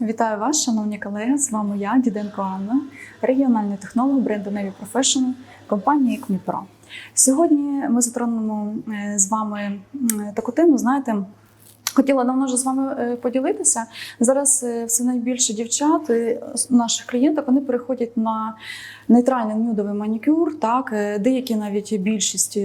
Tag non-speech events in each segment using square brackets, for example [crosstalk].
Вітаю вас, шановні колеги. З вами я, Діденко Анна, регіональний технолог бренду Navy Professional компанії Кміпро. Сьогодні ми затронемо е, з вами таку тему. Знаєте, хотіла давно вже з вами е, поділитися. Зараз е, все найбільше дівчат, наших клієнток, вони переходять на нейтральний нюдовий манікюр. Так, деякі навіть більшість.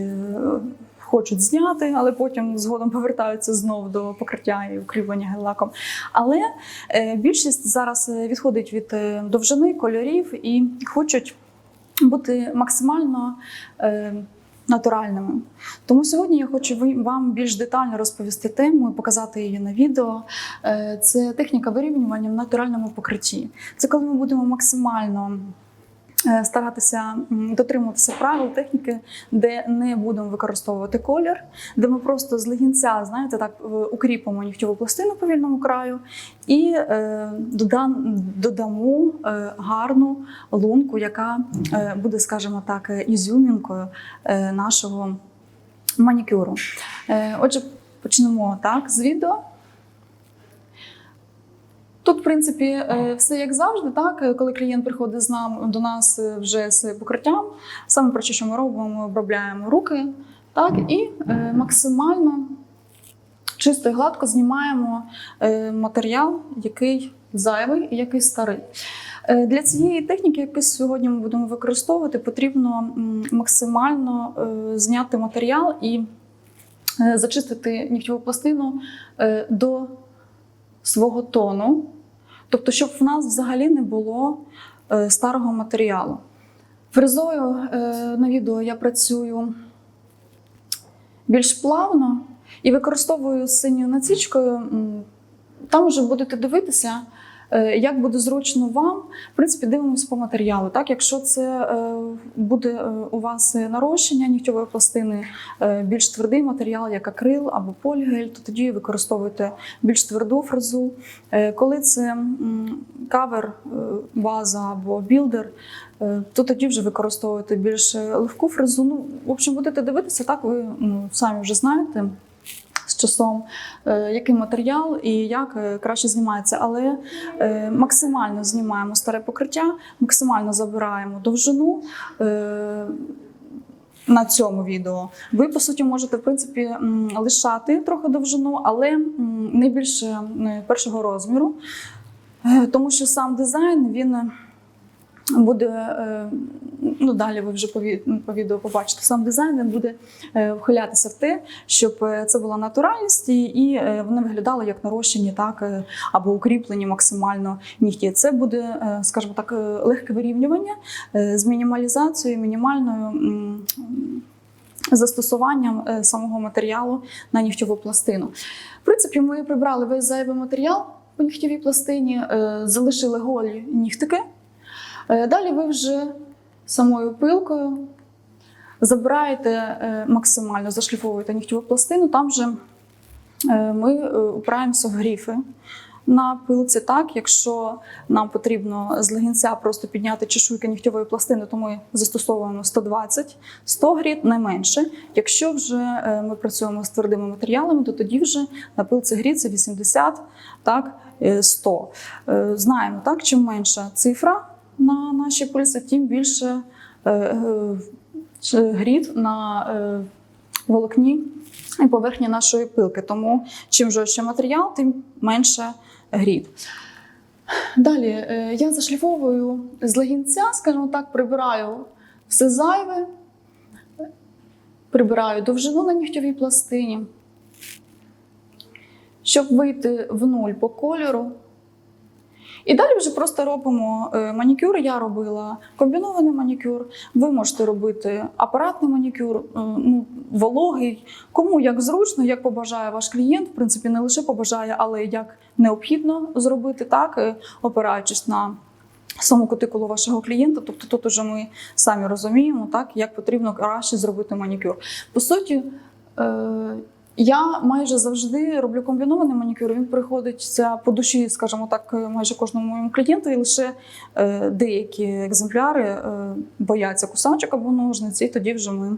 Хочуть зняти, але потім згодом повертаються знову до покриття і укріплення гель-лаком. Але е, більшість зараз е, відходить від е, довжини, кольорів і хочуть бути максимально натуральними. Тому сьогодні я хочу вам більш детально розповісти тему і показати її на відео. Це техніка вирівнювання в натуральному покритті. Це коли ми будемо максимально. Е, Старатися дотримуватися правил техніки, де не будемо використовувати колір, де ми просто з легінця, знаєте, так укріпимо нігтєву пластину по вільному краю і е, додам, додамо е, гарну лунку, яка е, буде, скажімо так, ізюмінкою е, нашого манікюру. Е, отже, почнемо так з відео. Тут, в принципі, е, все як завжди, так? Е, коли клієнт приходить з нам до нас е, вже з покриттям, саме перше, що ми робимо, ми обробляємо руки, так? І максимально чисто і гладко знімаємо матеріал, який зайвий і який старий. Для цієї техніки, яку сьогодні ми будемо використовувати, потрібно максимально зняти матеріал і зачистити нігтєву пластину до свого тону, тобто, щоб в нас взагалі не було е, старого матеріалу. Фрезою е, на відео я працюю більш плавно і використовую синьою насічкою. Там вже будете дивитися, як буде зручно вам. В принципі, дивимося по матеріалу. Так, якщо це е, буде е, у вас нарощення нігтєвої пластини, е, більш твердий матеріал, як акрил або полігель, то тоді використовуйте більш тверду фрезу. Е, Коли це кавер, е, база або білдер, е, то тоді вже використовуєте більш е, легку фрезу. Ну, в общем, будете дивитися, так ви ну, самі вже знаєте. Часом, е, який матеріал і як е, краще знімається, але е, максимально знімаємо старе покриття, максимально забираємо довжину. На цьому відео ви по суті можете в принципі лишати трохи довжину, але не більше першого розміру, тому що сам дизайн він буде ну далі. Ви вже по, відео побачите. Сам дизайн він буде е, вхилятися в те, щоб е, це була натуральність і, е, вони виглядали як нарощені, так або укріплені максимально нігті. Це буде, скажімо так, легке вирівнювання з мінімалізацією, мінімальною. Застосуванням самого матеріалу на нігтєву пластину. В принципі, ми прибрали весь зайвий матеріал по нігтєвій пластині, залишили голі нігтики. Далі ви вже самою пилкою забираєте е, максимально, зашліфовуєте нігтєву пластину. Там вже е, ми е, упираємося в гріфи на пилці. Так, якщо нам потрібно з легінця просто підняти чешуйки нігтєвої пластини, то ми застосовуємо 120, 100 гріт найменше. Якщо вже ми працюємо з твердими матеріалами, то тоді вже на пилці гріт це 80, так, е, 100. Е, Знаємо, так, чим менша цифра на нашій пильці, тим більше е, е, гріт на е, волокні і поверхні нашої пилки. Тому чим жорстче матеріал, тим менше гріт. Далі е, я зашліфовую з легінця, скажімо так, прибираю все зайве, прибираю довжину на нігтєвій пластині. Щоб вийти в нуль по кольору. І далі вже просто робимо е, манікюр. Я робила комбінований манікюр. Ви можете робити апаратний манікюр, е, ну, вологий. Кому як зручно, як побажає ваш клієнт. В принципі, не лише побажає, але як необхідно зробити так, е, опираючись на саму кутикулу вашого клієнта. Тобто тут уже ми самі розуміємо, так, як потрібно краще зробити манікюр. По суті, я майже завжди роблю комбінований манікюр. Він приходиться по душі, скажімо так, майже кожному моєму клієнту, і лише е, деякі екземпляри е, бояться кусачок або ножниці, і тоді вже ми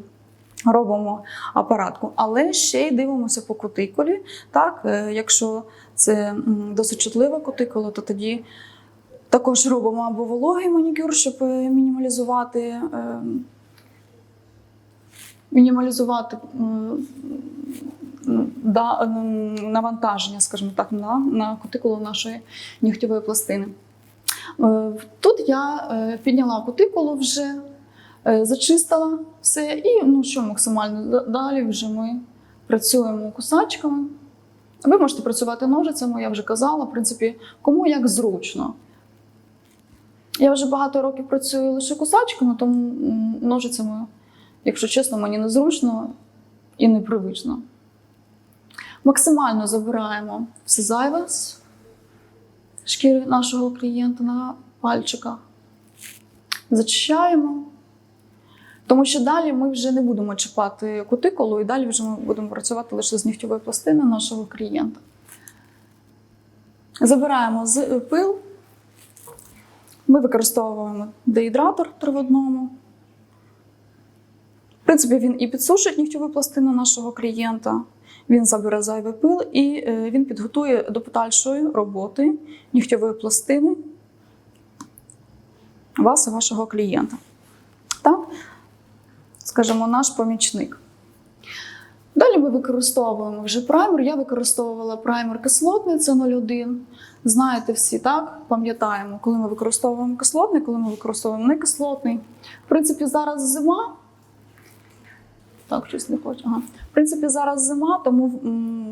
робимо апаратку. Але ще й дивимося по кутикулі. Так, е, якщо це досить чутлива кутикула, то тоді також робимо або вологий манікюр, щоб мінімалізувати. Мінімалізувати да, навантаження, скажімо так, на, на кутикулу нашої нігтєвої пластини. Е, Тут я е, підняла кутикулу вже, е, зачистила все, і ну що максимально далі вже ми працюємо кусачками. Ви можете працювати ножицями, я вже казала, в принципі, кому як зручно. Я вже багато років працюю лише кусачками, тому ножицями, якщо чесно, мені незручно і непривично. Максимально забираємо все зайве з шкіри нашого клієнта на пальчиках. Зачищаємо. Тому що далі ми вже не будемо чіпати кутикулу, і далі вже ми будемо працювати лише з нігтєвої пластини нашого клієнта. Забираємо з е, пил. Ми використовуємо деїдратор три в одному. В принципі, він і підсушить нігтєву пластину нашого клієнта, він забере зайвий пил і е, він підготує до подальшої роботи нігтєвої пластини вас і вашого клієнта. Так? Скажімо, наш помічник. Далі ми використовуємо вже праймер. Я використовувала праймер кислотний, це 01. Знаєте всі, так? Пам'ятаємо, коли ми використовуємо кислотний, коли ми використовуємо некислотний. В принципі, зараз зима. Так, щось не хочу. Ага. В принципі, зараз зима, тому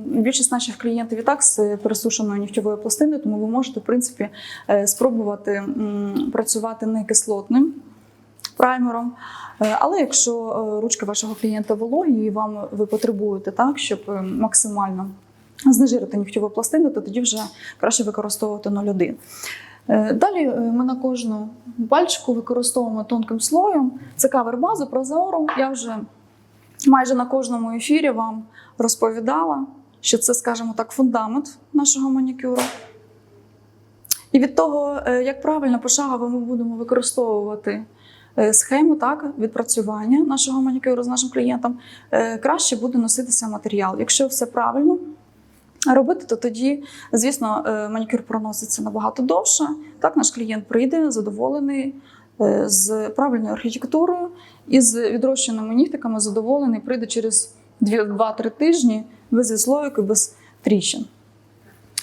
більшість наших клієнтів і так з пересушеною нігтєвою пластиною, тому ви можете, в принципі, е, спробувати працювати не кислотним праймером. Е, Але якщо е, ручки вашого клієнта вологі і вам ви потребуєте так, щоб максимально знежирити нігтєву пластину, то тоді вже краще використовувати 0,1. Е, Далі ми на кожну пальчику використовуємо тонким слоєм. Це кавер-базу прозору. Я вже майже на кожному ефірі вам розповідала, що це, скажімо так, фундамент нашого манікюру. І від того, е, як правильно пошагово ми будемо використовувати е, схему так, відпрацювання нашого манікюру з нашим клієнтом, е, краще буде носитися матеріал. Якщо все правильно робити, то тоді, звісно, манікюр проноситься набагато довше. Так, наш клієнт прийде задоволений з правильною архітектурою і з відрощеними нігтиками задоволений, прийде через 2-3 тижні без відслойки, без тріщин.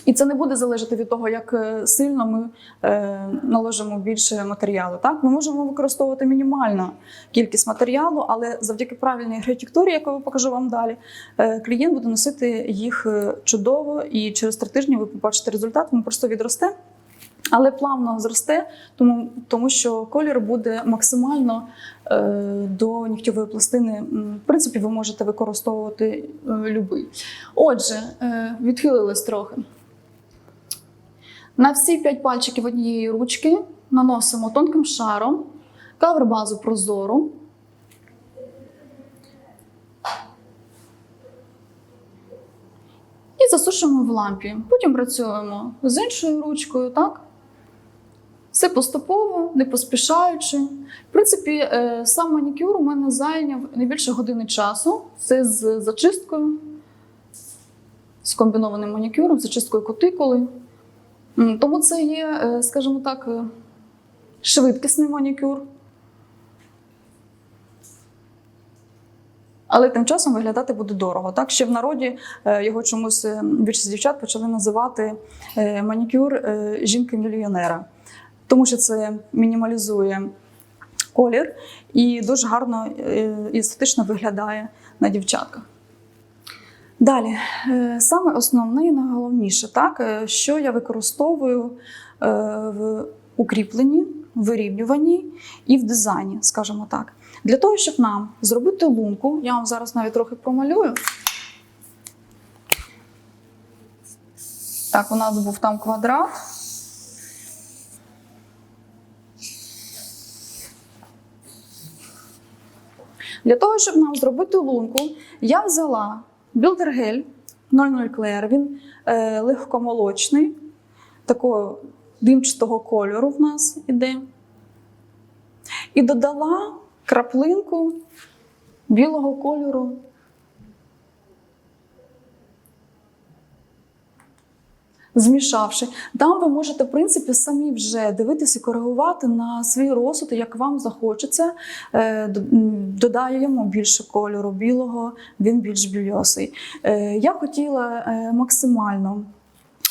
І це не буде залежати від того, як е, сильно ми е, наложимо більше матеріалу. Так, ми можемо використовувати мінімальну кількість матеріалу, але завдяки правильній архітектурі, яку я покажу вам далі, е, клієнт буде носити їх е, чудово, і через три тижні ви побачите результат. Він просто відросте. Але плавно зросте, тому, тому що колір буде максимально е, до нігтєвої пластини. В принципі, ви можете використовувати е, любий. Отже, е, відхилились трохи. На всі п'ять пальчиків однієї ручки наносимо тонким шаром кавер-базу прозору. І засушуємо в лампі. Потім працюємо з іншою ручкою, так? Все поступово, не поспішаючи. В принципі, е, сам манікюр у мене зайняв не більше години часу. Це з зачисткою, з комбінованим манікюром, з зачисткою кутикули. Тому це є, е, скажімо так, е, швидкісний манікюр. Але тим часом виглядати буде дорого. Так, ще в народі його чомусь більшість дівчат почали називати манікюр жінки-мільйонера, тому що це мінімалізує колір і дуже гарно е, і естетично виглядає на дівчатках. Далі, е, саме основне і найголовніше, так, е, що я використовую е, в укріпленні, вирівнюванні і в дизайні, скажімо так. Для того, щоб нам зробити лунку, я вам зараз навіть трохи промалюю. Так, у нас був там квадрат. Для того, щоб нам зробити лунку, я взяла білдергель 00 Клер. Він е, легкомолочний, такого димчатого кольору в нас іде. І додала краплинку білого кольору. Змішавши, там ви можете, в принципі, самі вже дивитися коригувати на свій розсуд, як вам захочеться. Е, Додаємо більше кольору білого, він більш більосий. Е, Я хотіла е, максимально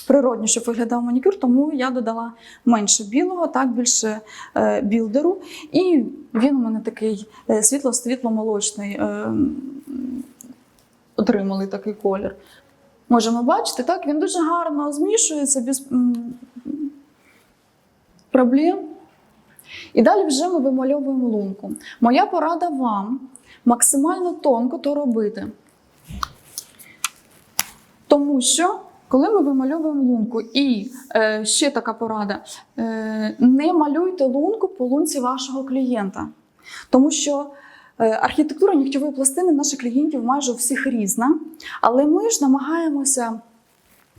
природні, щоб виглядав манікюр, тому я додала менше білого, так більше е, білдеру. І він у мене такий світло-світло-молочний. е, Отримали такий колір. Можемо бачити, так, він дуже гарно змішується без проблем. І далі вже ми вимальовуємо лунку. Моя порада вам максимально тонко то робити. Тому що, коли ми вимальовуємо лунку, і е, ще така порада: е, не малюйте лунку по лунці вашого клієнта. Тому що архітектура нігтєвої пластини наших клієнтів майже у всіх різна, але ми ж намагаємося.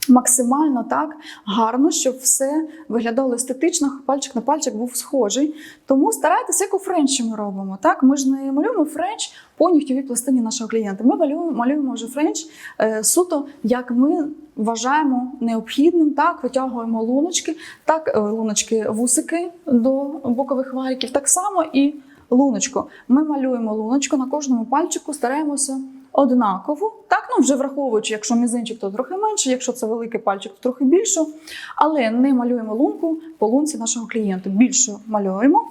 Максимально так гарно, щоб все виглядало естетично, пальчик на пальчик був схожий. Тому старайтеся, як у френчі ми робимо. Так? Ми ж не малюємо френч по нігтєвій пластині нашого клієнта. Ми малюємо, малюємо вже френч е, суто, як ми вважаємо необхідним. Так, витягуємо луночки, так, е, луночки, вусики до бокових валіків. Так само і луночку. Ми малюємо луночку на кожному пальчику, стараємося однаково. Так, ну вже враховуючи, якщо мізинчик, то трохи менше, якщо це великий пальчик, то трохи більше. Але не малюємо лунку по лунці нашого клієнта. Більше малюємо.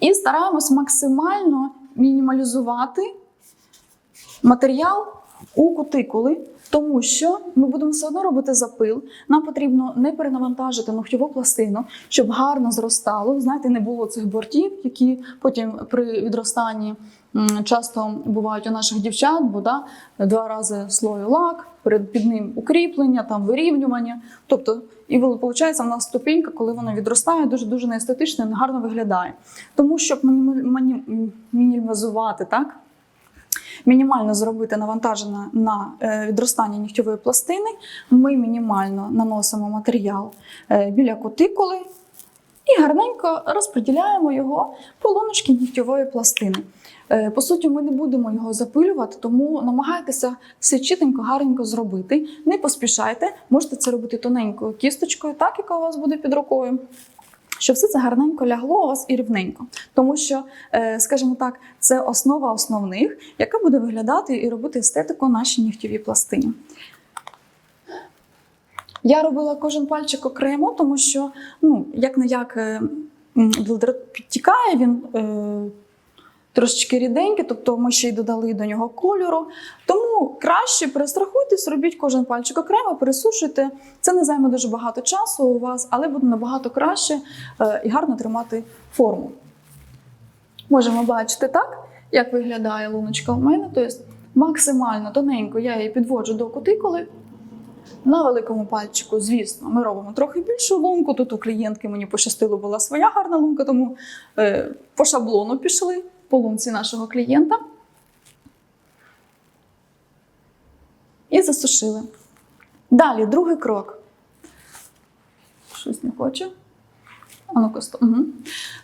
І стараємось максимально мінімалізувати матеріал у кутикули, тому що ми будемо все одно робити запил. Нам потрібно не перенавантажити ногтєву пластину, щоб гарно зростало. Знаєте, не було цих бортів, які потім при відростанні часто бувають у наших дівчат, бо да, два рази слою лак, під ним укріплення, там вирівнювання. Тобто, і виходить, в нас ступінька, коли вона відростає, дуже дуже неестетично і негарно виглядає. Тому щоб міні- міні- мінімізувати так, мінімально зробити навантаження на е, відростання нігтєвої пластини, ми мінімально наносимо матеріал е, біля кутикули і гарненько розподіляємо його по луночці нігтєвої пластини. Е, По суті, ми не будемо його запилювати, тому намагайтеся все чітенько, гарненько зробити. Не поспішайте, можете це робити тоненькою кісточкою, так яка у вас буде під рукою. Щоб все це гарненько лягло у вас і рівненько. Тому що, е, скажімо так, це основа основних, яка буде виглядати і робити естетику нашій нігтєвій пластині. Я робила кожен пальчик окремо, тому що, ну, як не як підтікає, він е, трошечки ріденький, тобто ми ще й додали до нього кольору. Тому краще перестрахуйтесь, робіть кожен пальчик окремо, пересушуйте. Це не займе дуже багато часу у вас, але буде набагато краще е, і гарно тримати форму. Можемо бачити так, як виглядає луночка у мене. Тобто максимально тоненько я її підводжу до кутикули. На великому пальчику, звісно, ми робимо трохи більшу лунку. Тут у клієнтки мені пощастило, була своя гарна лунка, тому е, по шаблону пішли по лунці нашого клієнта. І засушили. Далі, другий крок. Щось не хоче. А ну-ка. Угу.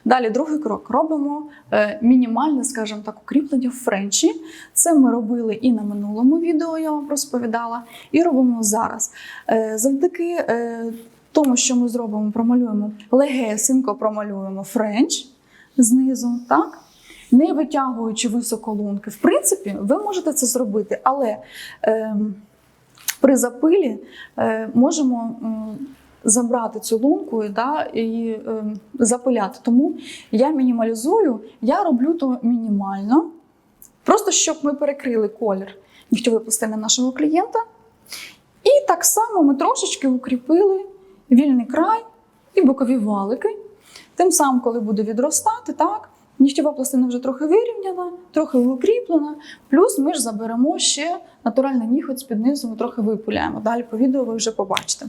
Далі другий крок. Робимо е, мінімальне, скажімо так, укріплення в френчі. Це ми робили і на минулому відео, я вам розповідала, і робимо зараз. Е, завдяки е, тому, що ми зробимо, промалюємо легесенько промалюємо френч знизу, так? Не витягуючи високо лунки. В принципі, ви можете це зробити, але е, при запилі е, можемо. м, забрати цю лунку да, і е, запиляти. Тому я мінімалізую, я роблю то мінімально, просто щоб ми перекрили колір нігтєвої пластини нашого клієнта. І так само ми трошечки укріпили вільний край і бокові валики. Тим самим, коли буде відростати, так, нігтєва пластина вже трохи вирівняна, трохи укріплена. Плюс ми ж заберемо ще натуральний ніготь з-під низу, ми трохи випуляємо. Далі по відео ви вже побачите.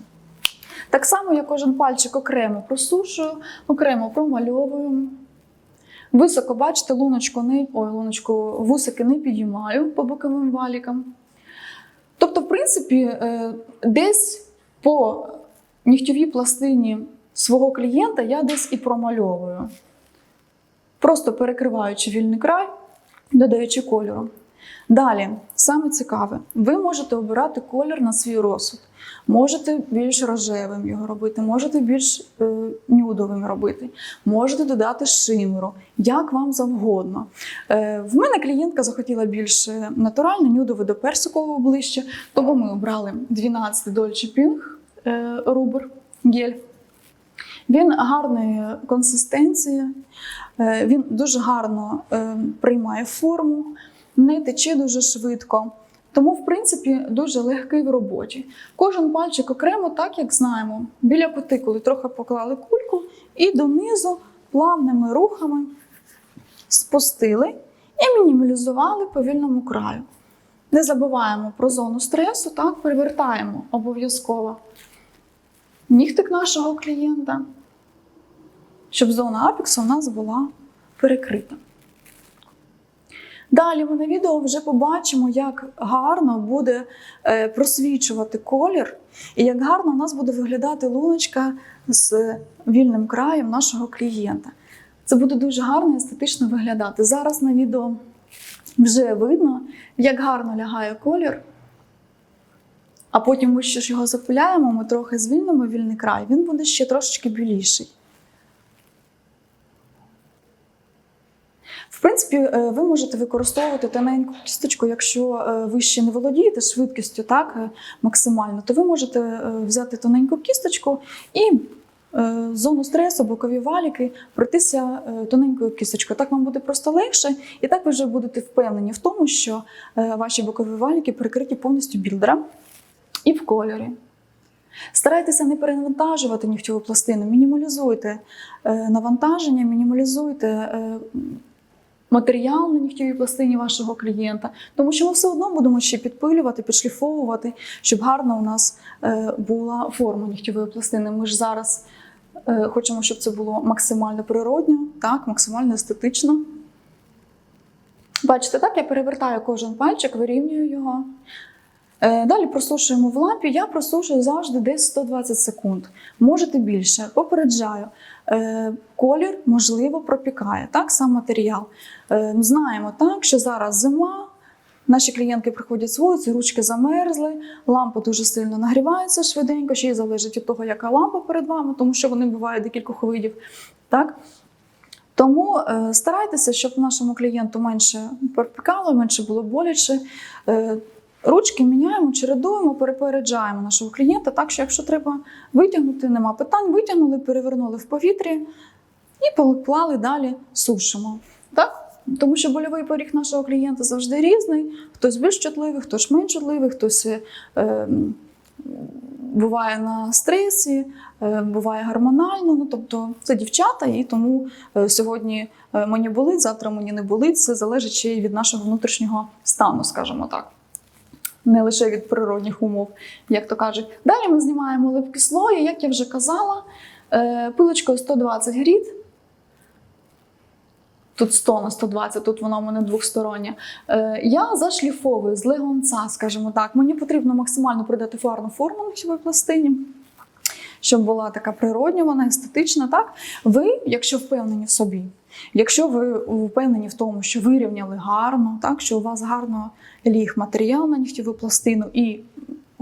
Так само я кожен пальчик окремо просушую, окремо промальовую. Високо, бачите, луночку не, ой, луночку, вусики не підіймаю по боковим валікам. Тобто, в принципі, е, десь по нігтєвій пластині свого клієнта я десь і промальовую. Просто перекриваючи вільний край, додаючи кольору. Далі, саме цікаве, ви можете обирати колір на свій розсуд. Можете більш рожевим його робити, можете більш е, нюдовим робити, можете додати шимеру, як вам завгодно. Е, в мене клієнтка захотіла більш е, натуральне, нюдове до персикового ближче, тому ми обрали 12 Dolce Pink е, рубр гель. Він гарної консистенції, е, він дуже гарно е, приймає форму, не тече дуже швидко. Тому, в принципі, дуже легкий в роботі. Кожен пальчик окремо, так як знаємо, біля кутикули трохи поклали кульку і донизу плавними рухами спустили і мінімалізували по вільному краю. Не забуваємо про зону стресу, так, перевертаємо обов'язково нігтик нашого клієнта, щоб зона апексу у нас була перекрита. Далі ми на відео вже побачимо, як гарно буде е, просвічувати колір, і як гарно у нас буде виглядати луночка з вільним краєм нашого клієнта. Це буде дуже гарно і естетично виглядати. Зараз на відео вже видно, як гарно лягає колір. А потім ми ще ж його запиляємо, ми трохи звільнимо вільний край, він буде ще трошечки біліший. В принципі, е, ви можете використовувати тоненьку кісточку, якщо е, ви ще не володієте швидкістю так, е, максимально, то ви можете взяти тоненьку кісточку і зону стресу, бокові валіки пройтися тоненькою кісточкою. Так вам буде просто легше, і так ви вже будете впевнені в тому, що ваші бокові валіки перекриті повністю білдером і в кольорі. Старайтеся не перенавантажувати нігтєву пластину, мінімалізуйте навантаження, мінімалізуйте матеріал на нігтєвій пластині вашого клієнта, тому що ми все одно будемо ще підпилювати, підшліфовувати, щоб гарно у нас е, була форма нігтєвої пластини. Ми ж зараз е, хочемо, щоб це було максимально природньо, так, максимально естетично. Бачите, так я перевертаю кожен пальчик, вирівнюю його. Е, Далі просушуємо в лампі. Я просушую завжди десь 120 секунд. Можете більше. Попереджаю. Е, Колір, можливо, пропікає. Так, сам матеріал. Е, Знаємо так, що зараз зима. Наші клієнтки приходять з вулиці, ручки замерзли, лампа дуже сильно нагрівається швиденько, ще й залежить від того, яка лампа перед вами, тому що вони бувають декількох видів. Так? Тому е, старайтеся, щоб нашому клієнту менше пропікало, менше було боляче. Е, Ручки міняємо, чередуємо, перепереджаємо нашого клієнта, так що якщо треба витягнути, нема питань, витягнули, перевернули в повітрі і поклали далі, сушимо. Так? Тому що больовий поріг нашого клієнта завжди різний. Хтось більш чутливий, хтось менш чутливий, хтось е, буває на стресі, е, буває гормонально. Ну, тобто це дівчата, і тому е, сьогодні е, мені болить, завтра мені не болить. Це залежить ще й від нашого внутрішнього стану, скажімо так. Не лише від природних умов, як то кажуть. Далі ми знімаємо липкі слої, як я вже казала, е, пилочкою 120 гріт. Тут 100 на 120, тут вона у мене двохстороння. Е, я зашліфовую з легонца, скажімо так. Мені потрібно максимально придати фарну форму на цій пластині, щоб була така природня, вона естетична. Так? Ви, якщо впевнені в собі, якщо ви впевнені в тому, що вирівняли гарно, так, що у вас гарно ліг матеріал на нігтєву пластину, і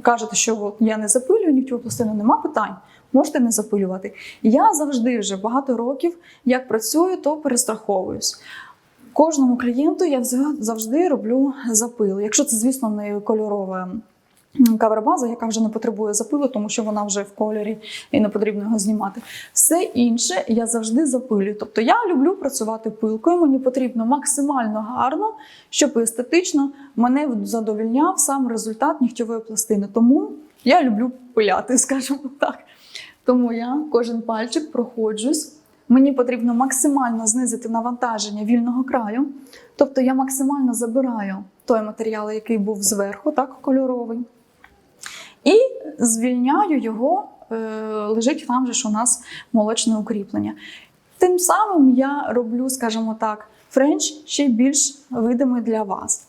кажете, що от я не запилюю нігтєву пластину, нема питань. Можете не запилювати. Я завжди вже багато років, як працюю, то перестраховуюсь. Кожному клієнту я завжди роблю запил. Якщо це, звісно, не кольорова кавербаза, яка вже не потребує запилу, тому що вона вже в кольорі і не потрібно його знімати. Все інше я завжди запилюю. Тобто я люблю працювати пилкою, мені потрібно максимально гарно, щоб естетично мене задовільняв сам результат нігтєвої пластини. Тому я люблю пиляти, [laughs] скажімо так. Тому я кожен пальчик проходжусь. Мені потрібно максимально знизити навантаження вільного краю. Тобто я максимально забираю той матеріал, який був зверху, так, кольоровий, і звільняю його, е, лежить там же ж у нас молочне укріплення. Тим самим я роблю, скажімо так, френч ще більш видимий для вас.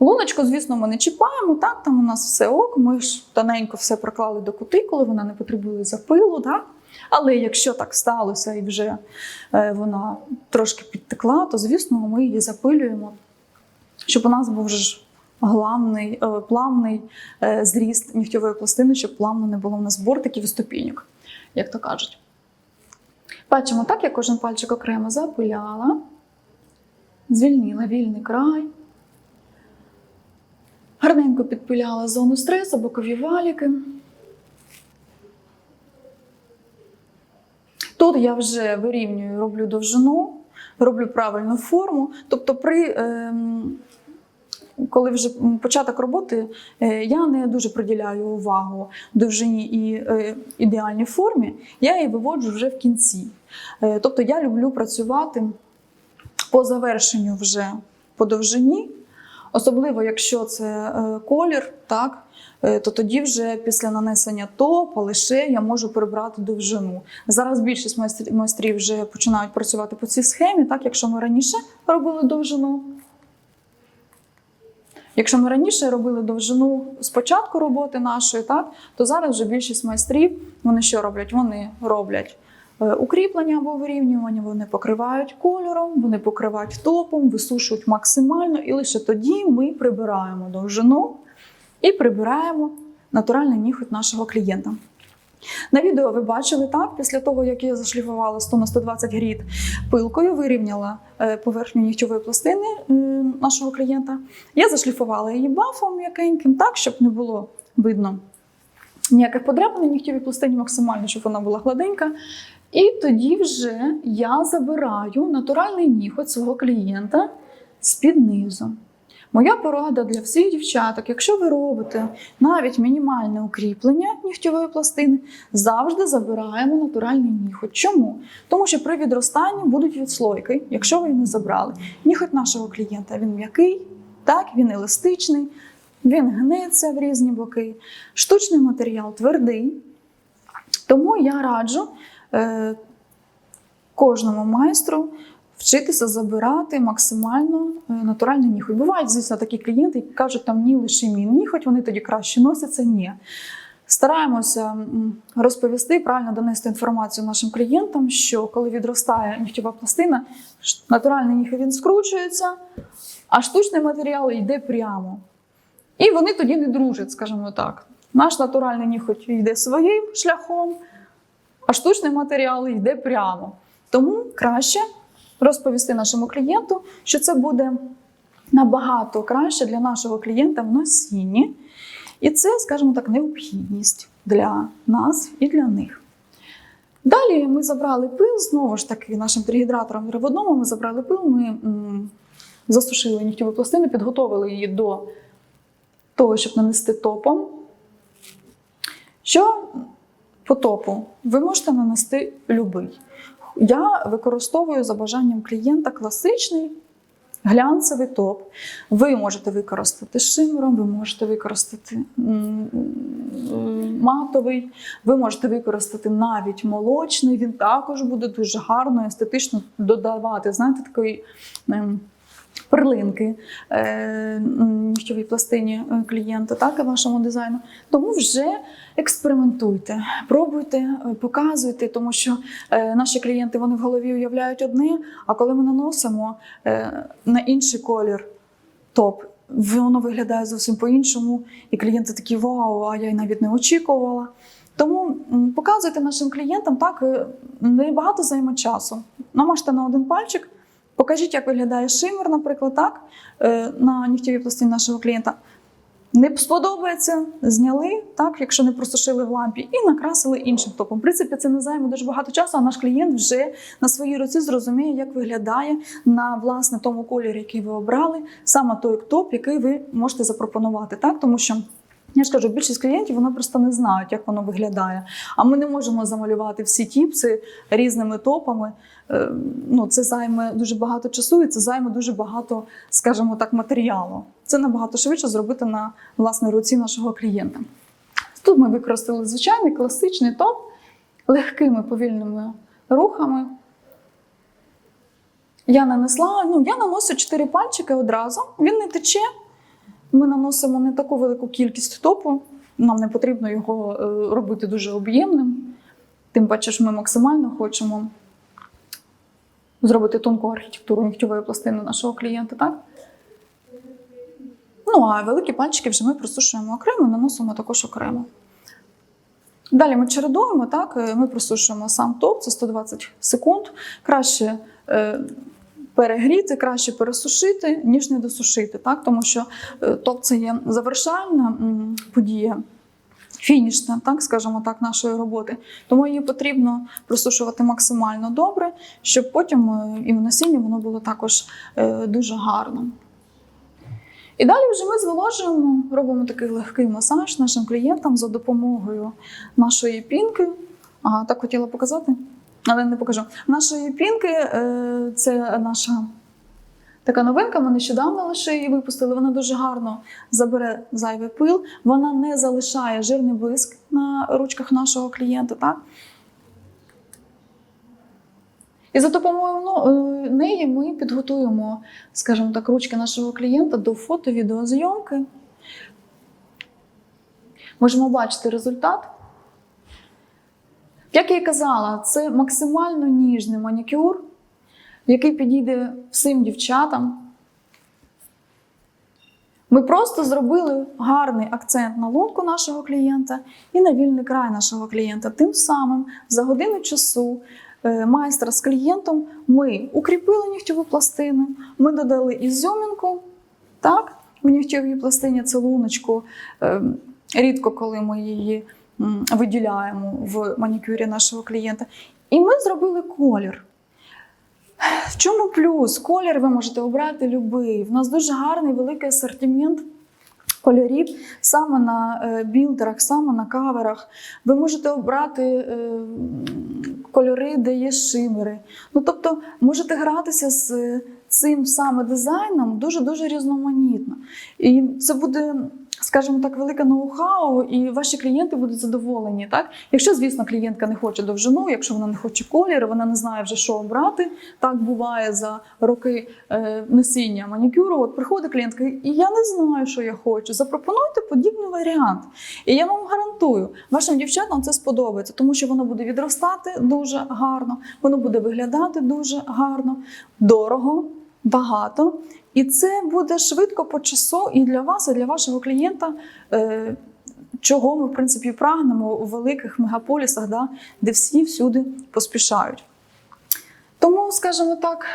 Луночку, звісно, ми не чіпаємо, так, там у нас все ок, ми ж тоненько все проклали до кутикули, вона не потребує запилу. Так? Але якщо так сталося і вже е, вона трошки підтекла, то звісно ми її запилюємо щоб у нас був ж главний, е, плавний е, зріст нігтєвої пластини, щоб плавно не було в нас бортиків і ступіньок, як то кажуть. Бачимо, так я кожен пальчик окремо запиляла, звільнила вільний край. Гарненько підпиляла зону стресу, бокові валіки. Тут я вже вирівнюю, роблю довжину, роблю правильну форму. Тобто, при, ем, коли вже початок роботи, е, я не дуже приділяю увагу довжині і е, ідеальній формі, я її виводжу вже в кінці. Е, тобто я люблю працювати по завершенню вже по довжині, особливо якщо це колір, так, то тоді вже після нанесення топа лише я можу прибрати довжину. Зараз більшість майстрів вже починають працювати по цій схемі, так, якщо ми раніше робили довжину. Якщо ми раніше робили довжину спочатку роботи нашої, так, то зараз вже більшість майстрів вони що роблять? Вони роблять е, укріплення або вирівнювання, вони покривають кольором, вони покривають топом, висушують максимально, і лише тоді ми прибираємо довжину і прибираємо натуральний ніхоть нашого клієнта. На відео ви бачили так, після того, як я зашліфувала 100 на 120 гріт пилкою, вирівняла е, поверхню нігтєвої пластини нашого клієнта. Я зашліфувала її бафом м'якеньким, так, щоб не було видно ніяких подряпин на нігтєвій пластині, максимально, щоб вона була гладенька. І тоді вже я забираю натуральний ніхоть свого клієнта з-під низу. Моя порада для всіх дівчаток, якщо ви робите навіть мінімальне укріплення нігтєвої пластини, завжди забираємо натуральний ніхоть. Чому? Тому що при відростанні будуть відслойки, якщо ви не забрали. Ніхоть нашого клієнта він м'який, так, він еластичний, він гнеться в різні боки. Штучний матеріал твердий. Тому я раджу е, кожному майстру вчитися забирати максимально е, натуральний ніхоть. Бувають, звісно, такі клієнти, які кажуть, там ні, лише мій ніхоть, вони тоді краще носяться. Ні. Стараємося розповісти, правильно донести інформацію нашим клієнтам, що коли відростає нігтєва пластина, натуральний ніхоть він скручується, а штучний матеріал йде прямо. І вони тоді не дружать, скажімо так. Наш натуральний ніхоть йде своїм шляхом, а штучний матеріал йде прямо. Тому краще розповісти нашому клієнту, що це буде набагато краще для нашого клієнта в носінні. І це, скажімо так, необхідність для нас і для них. Далі ми забрали пил, знову ж таки, нашим тригідратором в одному ми забрали пил, ми м, засушили нігтєву пластину, підготовили її до того, щоб нанести топом. Що по топу? Ви можете нанести любий. Я використовую за бажанням клієнта класичний глянцевий топ. Ви можете використати шимером, ви можете використати матовий, ви можете використати навіть молочний. Він також буде дуже гарно, естетично додавати, знаєте, такої. Перлинки е, нігтєвій пластині е, клієнта, так і вашому дизайну. Тому вже експериментуйте, пробуйте, е, показуйте, тому що наші клієнти вони в голові уявляють одне, а коли ми наносимо на інший колір топ, воно виглядає зовсім по-іншому, і клієнти такі вау, а я й навіть не очікувала. Тому показуйте нашим клієнтам так небагато займе часу. Намажте на один пальчик. Покажіть, як виглядає шимер, наприклад, так, е, на нігтєвій пластині нашого клієнта. Не сподобається, зняли, так, якщо не просушили в лампі, і накрасили іншим топом. В принципі, це не займе дуже багато часу, а наш клієнт вже на своїй руці зрозуміє, як виглядає на власне тому кольорі, який ви обрали, саме той топ, який ви можете запропонувати. Так? Тому що я ж кажу, більшість клієнтів вони просто не знають, як воно виглядає. А ми не можемо замалювати всі тіпси різними топами. Е, Ну, це займе дуже багато часу, і це займе дуже багато, скажімо так, матеріалу. Це набагато швидше зробити на власне руці нашого клієнта. Тут ми використали звичайний класичний топ легкими повільними рухами. Я нанесла, ну я наношу 4 пальчики одразу, він не тече. Ми наносимо не таку велику кількість топу, нам не потрібно його е, робити дуже об'ємним. Тим паче, що ми максимально хочемо зробити тонку архітектуру нігтєвої пластини нашого клієнта. Так? Ну а великі пальчики вже ми просушуємо окремо, наносимо також окремо. Далі ми чередуємо, так, е, ми просушуємо сам топ, це 120 секунд. Краще е, перегріти, краще пересушити, ніж не досушити, так, тому що е, топ це є завершальна подія. Фінішна, так скажімо так, нашої роботи. Тому її потрібно просушувати максимально добре, щоб потім е, і в насінні воно було також е, дуже гарно. І далі вже ми зволожуємо, робимо такий легкий масаж нашим клієнтам за допомогою нашої пінки. А, так хотіла показати, але не покажу. Нашої пінки е, це наша така новинка. Ми нещодавно лише її випустили. Вона дуже гарно забере зайвий пил. Вона не залишає жирний блиск на ручках нашого клієнта. Так? І за допомогою ну, е, неї ми підготуємо, скажімо так, ручки нашого клієнта до фото-відеозйомки. Можемо бачити результат. Як я і казала, це максимально ніжний манікюр, який підійде всім дівчатам. Ми просто зробили гарний акцент на лунку нашого клієнта і на вільний край нашого клієнта. Тим самим за годину часу е, майстра з клієнтом ми укріпили нігтєву пластину, ми додали ізюмінку, так, в нігтєвій пластині це луночку. Е, Рідко, коли ми її виділяємо в манікюрі нашого клієнта. І ми зробили колір. В чому плюс? Колір ви можете обрати любий. В нас дуже гарний великий асортимент кольорів саме на е, білдерах, саме на каверах. Ви можете обрати е, кольори, де є шимери. Ну, тобто, можете гратися з цим саме дизайном дуже-дуже різноманітно. І це буде. Скажімо так, велике ноу-хау, і ваші клієнти будуть задоволені. Так, якщо, звісно, клієнтка не хоче довжину, якщо вона не хоче колір, вона не знає вже, що обрати. Так буває за роки е, носіння манікюру. От приходить клієнтка, і я не знаю, що я хочу. Запропонуйте подібний варіант. І я вам гарантую, вашим дівчатам це сподобається, тому що воно буде відростати дуже гарно, воно буде виглядати дуже гарно, дорого, багато. І це буде швидко по часу і для вас, і для вашого клієнта. Е, Чого ми, в принципі, прагнемо у великих мегаполісах, де всі всюди поспішають. Тому, скажімо так,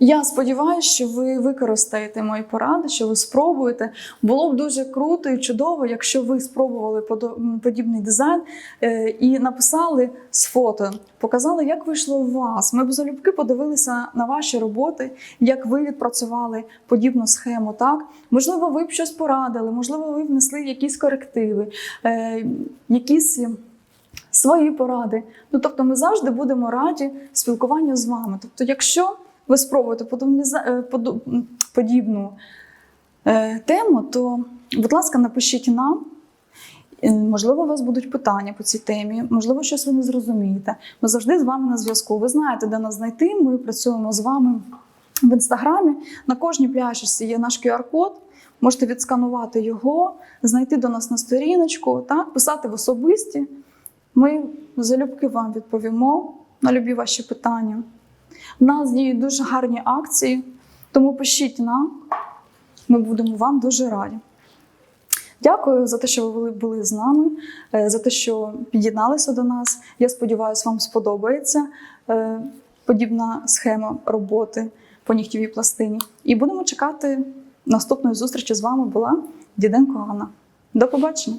я сподіваюся, що ви використаєте мої поради, що ви спробуєте. Було б дуже круто і чудово, якщо ви спробували подібний дизайн е, і написали з фото, показали, як вийшло у вас. Ми б залюбки подивилися на ваші роботи, як ви відпрацювали подібну схему. Так, можливо, ви б щось порадили, можливо, ви внесли якісь корективи, е, якісь свої поради. Ну тобто, ми завжди будемо раді спілкуванню з вами. Тобто, якщо ви спробуєте подобні е, подібну е, тему, то, будь ласка, напишіть нам. Можливо, у вас будуть питання по цій темі, можливо, щось ви не зрозумієте. Ми завжди з вами на зв'язку. Ви знаєте, де нас знайти. Ми працюємо з вами в інстаграмі. На кожній пляшечці є наш QR-код. Можете відсканувати його, знайти до нас на сторіночку, так, писати в особисті. Ми залюбки вам відповімо на любі ваші питання. У нас діють дуже гарні акції, тому пишіть нам, ми будемо вам дуже раді. Дякую за те, що ви були- з нами, е, за те, що під'єдналися до нас. Я сподіваюся, вам сподобається е, подібна схема роботи по нігтєвій пластині. І будемо чекати наступної зустрічі з вами. Була Діденко Анна. До побачення!